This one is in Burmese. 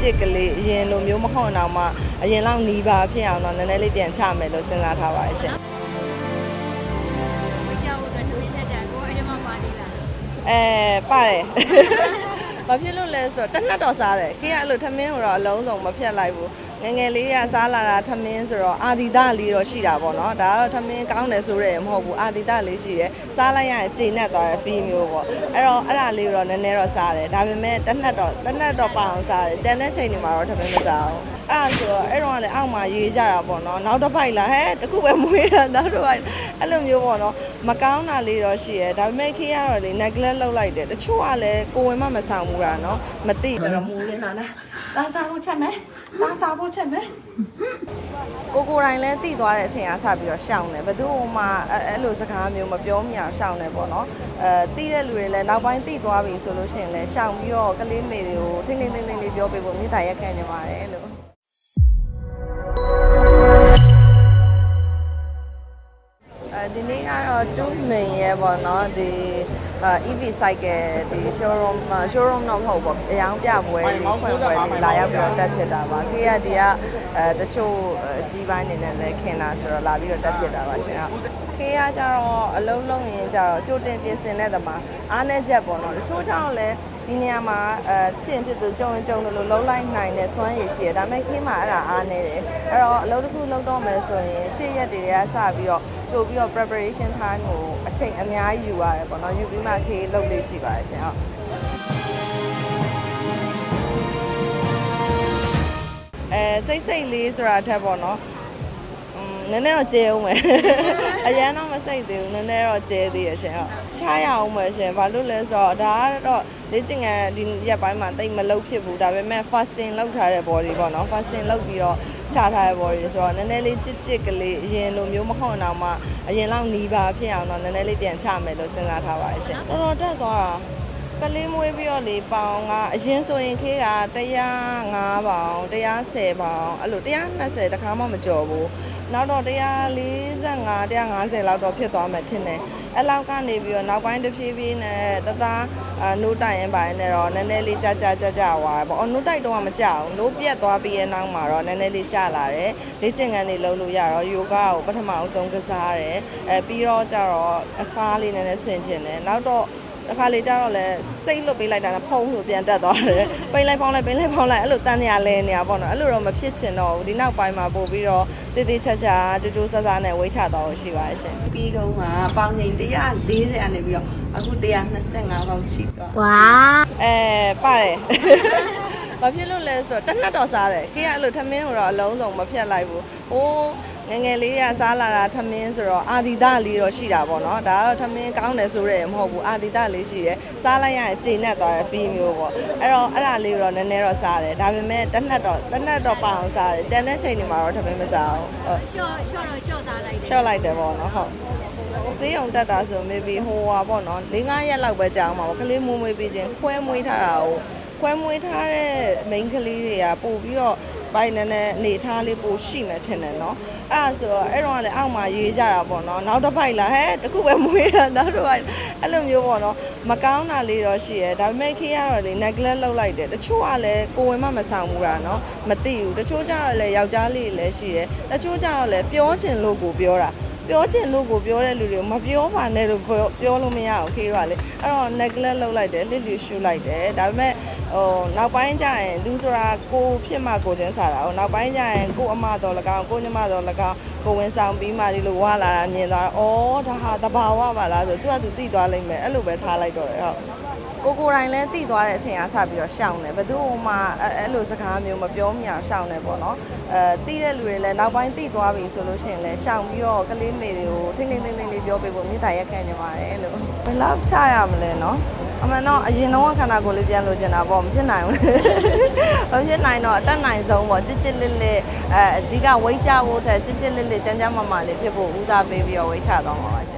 ကြစ်ကလေးအရင်လိုမျိုးမဟုတ်တော့မှအရင်လောက်နီးပါဖြစ်အောင်တော့နည်းနည်းလေးပြန်ချမယ်လို့စဉ်းစားထားပါတယ်ရှင်ဝေးကြဖို့အတွက်တမင်းတက်ကြကိုအဲ့ဒီမှာပါနေလားအဲပါတယ်ဘာဖြစ်လို့လဲဆိုတော့တစ်နက်တော့စားတယ်ခေကအဲ့လိုထမင်းကိုတော့အလုံးစုံမဖြတ်လိုက်ဘူး ငယ်ငယ်လေးကစားလာတာထမင်းဆိုတော့အာဒီတလေးတော့ရှိတာပေါ့နော်ဒါကတော့ထမင်းကောင်းတယ်ဆိုရဲမဟုတ်ဘူးအာဒီတလေးရှိတယ်စားလိုက်ရရင်ချိန်နဲ့သွားတဲ့ဖီးမျိုးပေါ့အဲ့တော့အဲ့ဒါလေးကိုတော့နည်းနည်းတော့စားတယ်ဒါပေမဲ့တစ်နက်တော့တစ်နက်တော့ပအောင်စားတယ်ကျန်တဲ့ချိန်တွေမှာတော့ထမင်းမစားဘူးအဲ့ဒါဆိုတော့အဲ့တော့လည်းအောက်မှာရေးကြတာပေါ့နော်နောက်တစ်ပိုက်လာဟဲ့တခုပဲမွေးတာနောက်တစ်ပိုက်အဲ့လိုမျိုးပေါ့နော်မကောင်းတာလေးတော့ရှိရဲဒါပေမဲ့ခေရတော့လေ neglect လုပ်လိုက်တယ်တချို့ကလည်းကိုဝင်မမဆောင်ဘူးတာနော်မသိတော့မူရင်းလာလား လာစားဖို့ချက်မယ်လာစားဖို့ချက်မယ်ကိုကိုယ်တိုင်လည်းသိသွားတဲ့အချိန်အားစပြီးတော့ရှောင်းတယ်ဘယ်သူမှအဲ့အဲ့လိုစကားမျိုးမပြောမြအောင်ရှောင်းတယ်ပေါ့နော်အဲသိတဲ့လူတွေလည်းနောက်ပိုင်းသိသွားပြီဆိုလို့ရှိရင်လည်းရှောင်းပြီးတော့ကလေးမေတွေကိုထိမ့်ထိမ့်ထိမ့်ထိမ့်လေးပြောပေးဖို့မြစ်တာရက်ခံနေပါတယ်လို့အဲဒီနေ့ကတော့2 main ရဲ့ပေါ့နော်ဒီအာ EV cycle ဒီ showroom မှာ showroom တော့မဟုတ်ပေါ့အယောင်ပြပွဲလေးဖွင့်ပွဲလေးလာရောက်ပြီးတော့တက်ဖြစ်တာပါခေရဒီကအဲတချို့အကြီးပိုင်းနေနဲ့လည်းခင်လာဆိုတော့လာပြီးတော့တက်ဖြစ်တာပါရှင်ဟုတ်ခေရကြတော့အလုံးလုံးရင်ကြတော့ကြိုတင်ပြင်ဆင်တဲ့သမားအားနဲ့ချက်ပေါ့နော်တချို့ကြောင့်လည်းဒီနေရာမှာအဲဖြစ်ရင်ဖြစ်သူကြုံရင်ကြုံတယ်လို့လုံးလိုက်နိုင်တဲ့စွမ်းရည်ရှိတယ်ဒါပေမဲ့ခေးမှာအဲ့ဒါအားနေတယ်အဲ့တော့အလုပ်တစ်ခုလုပ်တော့မယ်ဆိုရင်ရှေ့ရက်တွေကစပြီးတော့ ကြိုပြီးတော့ preparation time ကိုအချိန်အများကြီးယူရတယ်ပေါ့နော်ယူပြီးမှခေးလုပ်လေးရှိပါတယ်ရှင်ဟုတ်အဲစိတ်စိတ်လေးဆိုတာအထက်ပေါ့နော်อืม နည်းနည်းတော့ကျဲအောင်မယ်အရန်တော့မစိတ်သေးဘူးနည်းနည်းတော့ကျဲသေးရရှင်ဟုတ်ချားရအောင်မယ်ရှင်ဘာလို့လဲဆိုတော့ဒါကတော့လေ့ကျင့်ခန်းဒီရက်ပိုင်းမှာတိတ်မလုပ်ဖြစ်ဘူးဒါပေမဲ့ fasting လုပ်ထားတဲ့ body ပေါ့နော် fasting လုပ်ပြီးတော့ချထားတဲ့ body ဆိုတော့နည်းနည်းလေးကြစ်ကြစ်ကလေးအရင်လိုမျိုးမဟုတ်တော့မှအရင်လောက်နီးပါဖြစ်အောင်တော့နည်းနည်းလေးပြန်ချမယ်လို့စဉ်းစားထားပါတယ်ရှင်တော်တော်တက်သွားတာကလေးမွေးပြီးတော့လေပေါင်ကအရင်ဆိုရင်ခေးက105ပေါင်110ပေါင်အဲ့လို120တခါမှမကျော်ဘူး နောက်တော့145 150လောက်တော့ဖြစ်သွားမှထင်တယ်အဲ့လောက်ကနေပြီးတော့နောက်ပိုင်းတစ်ဖြည်းဖြည်းနဲ့တသားအာနိုးတိုင်ရင်ပိုင်းနဲ့တော့နည်းနည်းလေးကြာကြာကြာကြာသွားတယ်ပေါ့အော်နိုးတိုက်တော့မကြောက်ဘူးနိုးပြတ်သွားပြီးရဲ့နောက်မှာတော့နည်းနည်းလေးကြာလာတယ်လေ့ကျင့်ခန်းတွေလုပ်လို့ရတော့ယောဂကိုပထမအဆုံးကစားတယ်အဲပြီးတော့ကျတော့အစားလေးနည်းနည်းဆင်ကျင်တယ်နောက်တော့ တခါလေကျတော့လဲစိတ်လွတ်ပေးလိုက်တာနဲ့ဖုံးဆိုပြန်တက်သွားတယ်ပိန်လိုက်ဖောင်းလိုက်ပိန်လိုက်ဖောင်းလိုက်အဲ့လိုတန်းနေရလဲနေရပေါ့နော်အဲ့လိုတော့မဖြစ်ချင်တော့ဘူးဒီနောက်ပိုင်းမှာပို့ပြီးတော့တေးသေးချာချာကြိုးကြိုးဆဆနဲ့ဝိတ်ချသွားလို့ရှိပါတယ်ရှင်ပြီးတော့မှပေါင်ချိန်140အနေပြီးတော့အခု125ပေါင်ရှိသွားဝါအဲပါတယ်ဘာဖြစ်လို့လဲဆိုတော့တစ်နက်တော့စားတယ်ခေကအဲ့လိုထမင်းကိုတော့အလုံးစုံမဖြတ်လိုက်ဘူးဟိုး ငယ်ငယ်လေးကစားလာတာထမင်းဆိုတော့အာဒီတလေးတော့ရှိတာပေါ့နော်ဒါကတော့ထမင်းကောင်းတယ်ဆိုရဲမဟုတ်ဘူးအာဒီတလေးရှိတယ်စားလိုက်ရရင်ချိန်နဲ့သွားတဲ့ဖီးမျိုးပေါ့အဲ့တော့အဲ့ဒါလေးကိုတော့နည်းနည်းတော့စားတယ်ဒါပေမဲ့တစ်နက်တော့တစ်နက်တော့ပအောင်စားတယ်ကျန်တဲ့ချိန်တွေမှာတော့ထမင်းမစားဘူးဟုတ်ရှော့ရှော့တော့ရှော့စားလိုက်တယ်ရှော့လိုက်တယ်ပေါ့နော်ဟုတ်သေးုံတက်တာဆို maybe ဟိုဟာပေါ့နော်၄၅ရက်လောက်ပဲကြာအောင်ပါပေါ့ကလေးမွေးမွေးပြီးချင်းခွဲမွေးထားတာကိုခွဲမွေးထားတဲ့ main ကလေးတွေကပို့ပြီးတော့ ဘိုင်နည်းနည်းအနေထားလေးပို့ရှိမှထင်တယ်နော်အဲ့ဒါဆိုတော့အဲ့တော့ကလည်းအောက်မှာရေးကြတာပေါ့နော်နောက်တစ်ပိုက်လာဟဲ့တခုပဲမွေးတာနောက်တစ်ပိုက်အဲ့လိုမျိုးပေါ့နော်မကောင်းတာလေးတော့ရှိရဲဒါပေမဲ့ခေရတော့လေ neglect လုပ်လိုက်တယ်တချို့ကလည်းကိုဝင်မမဆောင်ဘူးတာနော်မသိဘူးတချို့ကျတော့လည်းယောက်ျားလေးလည်းရှိတယ်တချို့ကျတော့လည်းပြောချင်လို့ကိုပြောတာ ပြောချင်လို့ကိုပြောတဲ့လူတွေကိုမပြောပါနဲ့လို့ပြောပြောလို့မရအောင်ခေတော့လေအဲ့တော့ neglect လုပ်လိုက်တယ်လစ်လျူရှူလိုက်တယ်ဒါပေမဲ့ဟိုနောက်ပိုင်းကျရင်လူဆိုတာကိုဖြစ်မှကိုချင်းစားတာဟိုနောက်ပိုင်းကျရင်ကိုအမတော်၎င်းကိုညမတော်၎င်းကိုဝင်ဆောင်ပြီးမှဒီလိုဝါလာတာမြင်သွားတော့ဩဒါဟာတဘာဝပါလားဆိုသူကသူသိသွားလိမ့်မယ်အဲ့လိုပဲထားလိုက်တော့တယ်ဟုတ် ကိုကိုယ်တိုင်လည်းသိသွားတဲ့အချိန်အားစပြီးတော့ရှောင်းတယ်ဘယ်သူမှအဲ့အဲ့လိုစကားမျိုးမပြောမြအောင်ရှောင်းတယ်ပေါ့နော်အဲသိတဲ့လူတွေလည်းနောက်ပိုင်းသိသွားပြီဆိုလို့ရှိရင်လည်းရှောင်းပြီးတော့ကလေးမေတွေကိုထိမ့်ထိမ့်ထိမ့်ထိမ့်လေးပြောပေးဖို့မြစ်တာရက်ခံနေပါတယ်လို့ဘယ်လောက်ချရမလဲနော်အမှန်တော့အရင်တော့ခန္ဓာကိုယ်လေးပြန်လို့ကျင်တာပေါ့မဖြစ်နိုင်ဘူးမဖြစ်နိုင်တော့အတက်နိုင်ဆုံးပေါ့ကြစ်ကြစ်လစ်လစ်အဲအဓိကဝိတ်ကြဖို့ထက်ကြစ်ကြစ်လစ်လစ်ကြမ်းကြမ်းမမလေးဖြစ်ဖို့ဦးစားပေးပြီးတော့ဝိတ်ချသွားမှာပါရှင်